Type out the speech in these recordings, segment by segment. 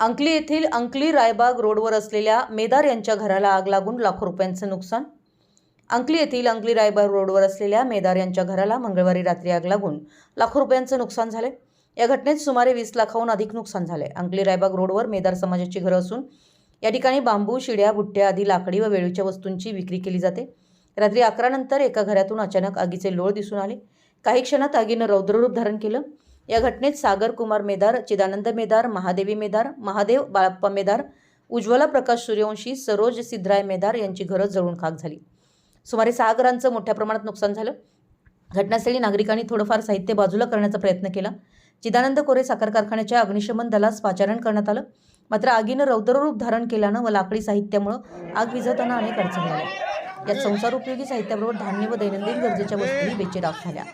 अंकली येथील अंकली रायबाग रोडवर असलेल्या मेदार यांच्या घराला आग लागून लाखो रुपयांचं नुकसान. अंकली येथील अंकली रायबाग रोडवर असलेल्या मेदार यांच्या घराला मंगळवारी रात्री आग लागून लाखो रुपयांचं नुकसान झाले. या घटनेत सुमारे वीस लाखाहून अधिक नुकसान झाले. अंकली रायबाग रोडवर मेदार समाजाची घरं असून या ठिकाणी बांबू शिड्या बुट्ट्या आदी लाकडी व वेळूच्या वस्तूंची विक्री केली जाते. रात्री अकरानंतर एका घरातून अचानक आगीचे लोळ दिसून आले. काही क्षणात आगीनं रौद्ररूप धारण केलं. या घटनेत सागर कुमार मेदार चिदानंद मेदार महादेवी मेदार महादेव बाळप्पा मेदार उज्ज्वला प्रकाश सूर्यवंशी सरोज सिद्धराय मेदार यांची घरं जळून खाक झाली. सुमारे सहा घरांचं मोठ्या प्रमाणात नुकसान झालं. घटनास्थळी नागरिकांनी थोडंफार साहित्य बाजूला करण्याचा प्रयत्न केला. चिदानंद कोरे साखर कारखान्याच्या अग्निशमन दलास पाचारण करण्यात आलं. मात्र आगीनं रौद्ररूप धारण केल्यानं व लाकडी साहित्यामुळं आग विझवताना अनेक अडचणी आल्या. यात संसार उपयोगी साहित्याबरोबर धान्य व दैनंदिन गरजेच्या वस्तूही बेचिराख झाल्या.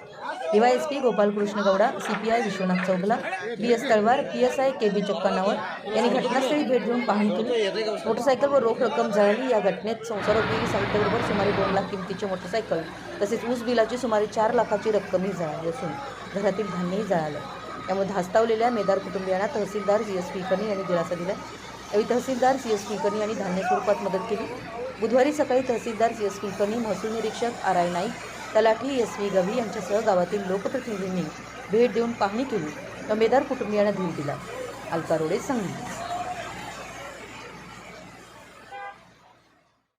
DYSP Gopalkrishna Gowda CPI Vishwanath Chougala B S Talwar P S I K B Chakkanavar यांनी घटनास्थळी भेट देऊन पाहणी केली. मोटरसायकल व रोख रक्कम जळाली या घटनेत संसारोपयोगी साहित्याबरोबर सुमारे दोन लाख किमतीचे मोटरसायकल तसेच ऊस बिलाची सुमारे चार लाखाची रक्कमही जळाली असून घरातील धान्यही जळालं. त्यामुळे धास्तावलेल्या मेदार कुटुंबियांना तहसीलदार जी एस कुलकर्णी यांनी दिलासा दिला यावेळी तहसीलदार सी एस कुलकर्णी यांनी धान्य स्वरूपात मदत केली. बुधवारी सकाळी तहसीलदार सी एस कुलकर्णी महसूल निरीक्षक आर आय नाईक तलाठी एस व्ही गवी यांच्यासह गावातील लोकप्रतिनिधींनी भेट देऊन पाहणी केली. व कुटुंबियांना धीर दिला. अलका रोडे सांगली